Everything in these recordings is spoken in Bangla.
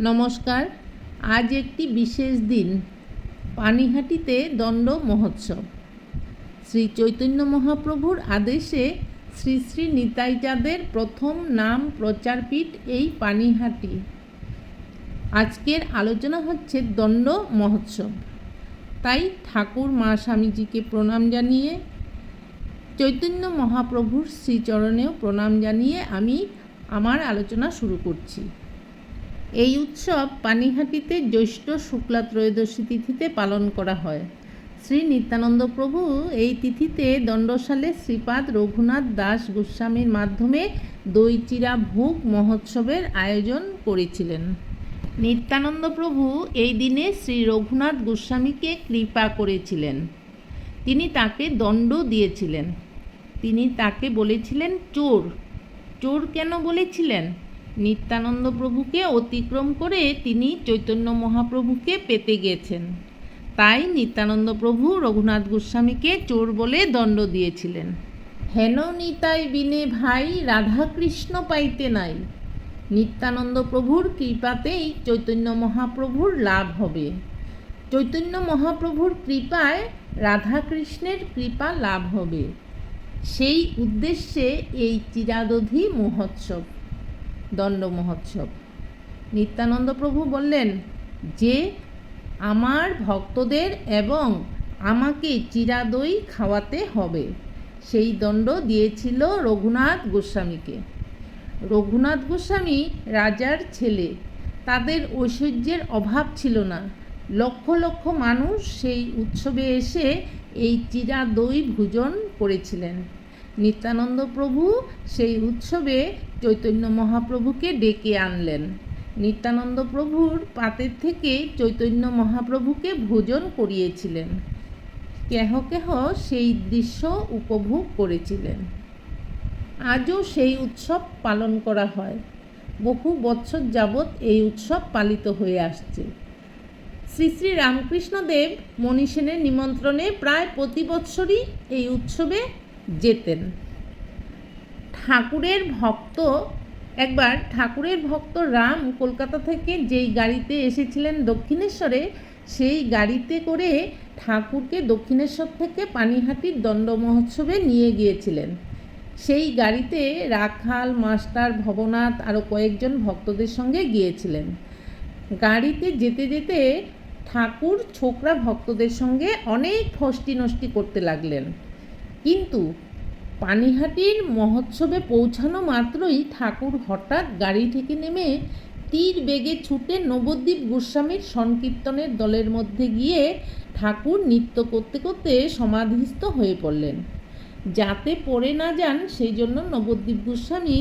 নমস্কার। আজ একটি বিশেষ দিন, পানিহাটিতে দণ্ড মহোৎসব। শ্রী চৈতন্য মহাপ্রভুর আদেশে শ্রী শ্রী নিতাইচাঁদের প্রথম নাম প্রচারপীঠ এই পানিহাটি। আজকের আলোচনা হচ্ছে দণ্ড মহোৎসব। তাই ঠাকুর মা স্বামীজিকে প্রণাম জানিয়ে, চৈতন্য মহাপ্রভুর শ্রীচরণেও প্রণাম জানিয়ে আমি আমার আলোচনা শুরু করছি। এই উৎসব পানিহাটিতে জ্যৈষ্ঠ শুক্লা ত্রয়োদশী তিথিতে পালন করা হয়। শ্রী নিত্যানন্দ প্রভু এই তিথিতে দণ্ডশালে শ্রীপাদ রঘুনাথ দাস গোস্বামীর মাধ্যমে দইচিরা ভোগ মহোৎসবের আয়োজন করেছিলেন। নিত্যানন্দ প্রভু এই দিনে শ্রী রঘুনাথ গোস্বামীকে কৃপা করেছিলেন। তিনি তাকে দণ্ড দিয়েছিলেন। তিনি তাকে বলেছিলেন, চোর। চোর কেন বলেছিলেন? নিত্যানন্দ প্রভুকে অতিক্রম করে তিনি চৈতন্য মহাপ্রভুকে পেতে গেছেন। তাই নিত্যানন্দ প্রভু রঘুনাথ গোস্বামীকে চোর বলে দণ্ড দিয়েছিলেন। হেন নিতাই বিনে ভাই, রাধাকৃষ্ণ পাইতে নাই। নিত্যানন্দ প্রভুর কৃপাতেই চৈতন্য মহাপ্রভুর লাভ হবে। চৈতন্য মহাপ্রভুর কৃপায় রাধাকৃষ্ণের কৃপা লাভ হবে। সেই উদ্দেশ্যে এই চিরাদধি মহোৎসব। দণ্ড মহোৎসব। নিত্যানন্দ প্রভু বললেন, যে আমার ভক্তদের এবং আমাকে চিরাদই খাওয়াতে হবে, সেই দণ্ড দিয়েছিল রঘুনাথ গোস্বামীকে। রঘুনাথ গোস্বামী রাজার ছেলে। তাদের ঐশ্বর্যের অভাব ছিল না। লক্ষ লক্ষ মানুষ সেই উৎসবে এসে এই চিরা দই ভোজন করেছিলেন। নিত্যানন্দ প্রভু সেই উৎসবে চৈতন্য মহাপ্রভুকে ডেকে আনলেন। নিত্যানন্দ প্রভুর পাতের থেকে চৈতন্য মহাপ্রভুকে ভোজন করিয়েছিলেন। কেহ কেহ সেই দৃশ্য উপভোগ করেছিলেন। আজও সেই উৎসব পালন করা হয়। বহু বছর যাবৎ এই উৎসব পালিত হয়ে আসছে। শ্রী শ্রী রামকৃষ্ণদেব মনীষেনের নিমন্ত্রণে প্রায় প্রতি বৎসরই এই উৎসবে যেতেন। ঠাকুরের ভক্ত, একবার ঠাকুরের ভক্ত রাম কলকাতা থেকে যেই গাড়িতে এসেছিলেন দক্ষিণেশ্বরে, সেই গাড়িতে করে ঠাকুরকে দক্ষিণেশ্বর থেকে পানিহাটির দণ্ড মহোৎসবে নিয়ে গিয়েছিলেন। সেই গাড়িতে রাখাল, মাস্টার, ভবনাথ আরও কয়েকজন ভক্তদের সঙ্গে গিয়েছিলেন। গাড়িতে যেতে যেতে ঠাকুর, ছোকরা ভক্তদের সঙ্গে অনেক ফষ্টি নষ্টি করতে লাগলেন। কিন্তু পানিহাটির মহোৎসবে পৌঁছানো মাত্রই ঠাকুর হঠাৎ গাড়ি থেকে নেমে তীর বেগে ছুটে নবদ্বীপ গোস্বামীর সংকীর্তনের দলের মধ্যে গিয়ে ঠাকুর নৃত্য করতে করতে সমাধিস্থ হয়ে পড়লেন। যাতে পড়ে না যান, সেই জন্য নবদ্বীপ গোস্বামী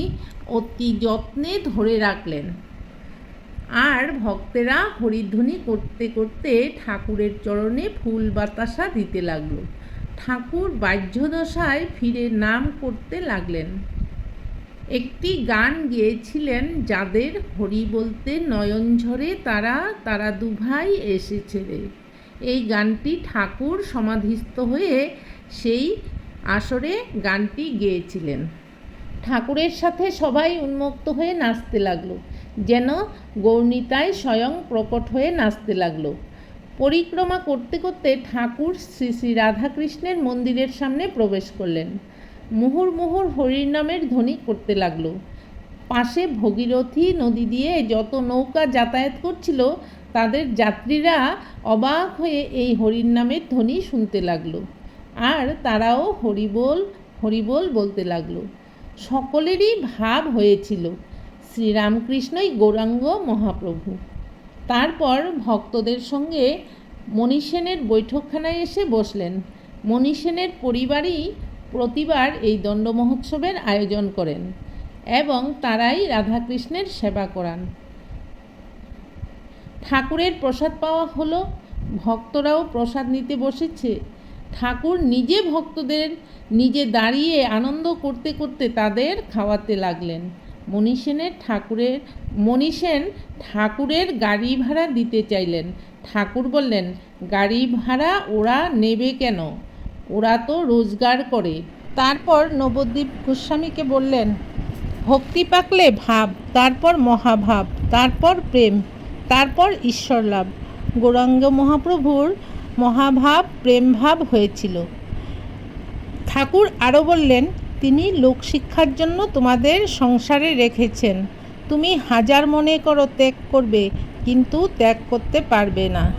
অতি যত্নে ধরে রাখলেন। আর ভক্তেরা হরিধ্বনি করতে করতে ঠাকুরের চরণে ফুল বাতাসা দিতে লাগল। ঠাকুর বাহ্যদশায় ফিরে নাম করতে লাগলেন। একটি গান গেয়েছিলেন যাদের হরি বলতে নয়ন ঝরে তারা তারা দুভাই এসেছে রে। এই গানটি ঠাকুর সমাধিস্থ হয়ে সেই আসরে গানটি গেয়েছিলেন। ঠাকুরের সাথে সবাই উন্মুক্ত হয়ে নাচতে লাগল, যেন গৌণিতায় স্বয়ং প্রকট হয়ে নাচতে লাগল। পরিক্রমা করতে করতে ঠাকুর শ্রী শ্রী রাধাকৃষ্ণের মন্দিরের সামনে প্রবেশ করলেন। মুহুর মুহুর হরির নামের ধ্বনি করতে লাগল। পাশে ভগীরথী নদী দিয়ে যত নৌকা যাতায়াত করছিল, তাদের যাত্রীরা অবাক হয়ে এই হরির নামের ধ্বনি শুনতে লাগল। আর তারাও হরিবোল হরিবোল বলতে লাগল। সকলেরই ভাব হয়েছিল, শ্রীরামকৃষ্ণই গৌরাঙ্গ মহাপ্রভু। তারপর ভক্তদের সঙ্গে মণিসেনের বৈঠকখানায় এসে বসলেন। মণিসেনের পরিবারই প্রতিবার এই দণ্ড মহোৎসবের আয়োজন করেন এবং তারাই রাধাকৃষ্ণের সেবা করান। ঠাকুরের প্রসাদ পাওয়া হলো, ভক্তরাও প্রসাদ নিতে বসেছে। ঠাকুর নিজে ভক্তদের, নিজে দাঁড়িয়ে আনন্দ করতে করতে তাদের খাওয়াতে লাগলেন। মণিসেনের ঠাকুরের মণিসেন ঠাকুরের গাড়ি ভাড়া দিতে চাইলেন। ঠাকুর বললেন, গাড়ি ভাড়া ওরা নেবে কেন? ওরা তো রোজগার করে। তারপর নবদ্বীপ গোস্বামীকে বললেন, ভক্তি পাকলে ভাব, তারপর মহাভাব, তারপর প্রেম, তারপর ঈশ্বর লাভ গৌরাঙ্গ মহাপ্রভুর মহাভাব, প্রেমভাব হয়েছিল। ঠাকুর আরও বললেন তিনি লোকশিক্ষার জন্য তোমাদের সংসারে রেখেছেন। তুমি হাজার মনে করো ত্যাগ করবে, কিন্তু ত্যাগ করতে পারবে না।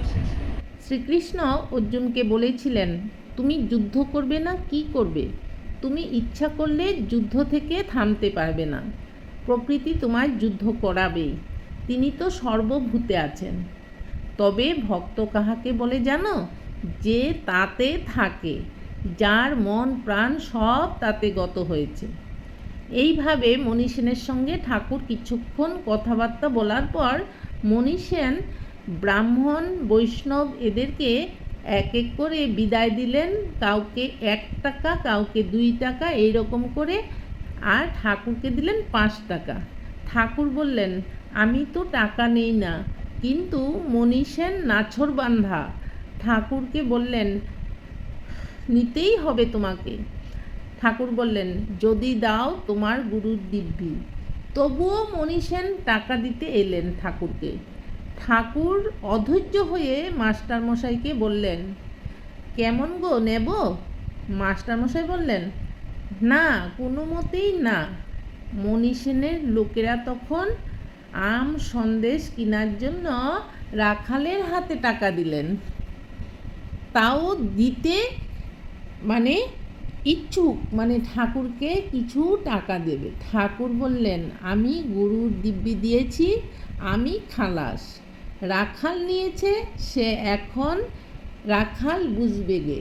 শ্রীকৃষ্ণ অর্জুনকে বলেছিলেন, তুমি যুদ্ধ করবে না, কি করবে? তুমি ইচ্ছা করলে যুদ্ধ থেকে থামতে পারবে না। প্রকৃতি তোমায় যুদ্ধ করাবেই তিনি তো সর্বভূতে আছেন। তবে ভক্ত কাহাকে বলে জানো? যে তাতে থাকে। যার মন, প্রাণ সব তাতে গত হয়েছে। এইভাবে মণি সেনের সঙ্গে ঠাকুর কিছুক্ষণ কথাবার্তা বলার পর মণি সেন ব্রাহ্মণ, বৈষ্ণব এদেরকে এক এক করে বিদায় দিলেন। কাউকে এক টাকা, কাউকে দুই টাকা এই রকম করে আর ঠাকুরকে দিলেন পাঁচ টাকা। ঠাকুর বললেন, আমি তো টাকা নেই না, কিন্তু মণি সেন নাছর বান্ধা। ঠাকুরকে বললেন নিতেই হবে তোমাকে। ঠাকুর বললেন, যদি দাও তোমার গুরুর দিব্যি। তবুও মণি সেন টাকা দিতে এলেন ঠাকুরকে। ঠাকুর অধৈর্য হয়ে মাস্টারমশাইকে বললেন, কেমন গো নেব? মাস্টারমশাই বললেন, না, কোনো মতেই না। মণি সেনের লোকেরা তখন আম সন্দেশ কেনার জন্য রাখালের হাতে টাকা দিলেন। তাও দিতে মানে ইচ্ছুক মানে ঠাকুরকে কিছু টাকা দেবে। ঠাকুর বললেন, আমি গুরুর দিব্যি দিয়েছি, আমি খালাস। রাখাল নিয়েছে, সে এখন রাখাল বুঝবে গে।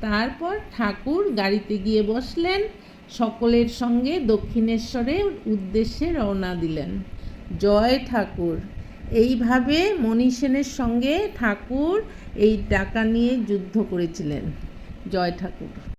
তারপর ঠাকুর গাড়িতে গিয়ে বসলেন, সকলের সঙ্গে দক্ষিণেশ্বরের উদ্দেশ্যে রওনা দিলেন। জয় ঠাকুর। এইভাবে মণি সেনের সঙ্গে ঠাকুর এই টাকা নিয়ে যুদ্ধ করেছিলেন। জয় ঠাকুর।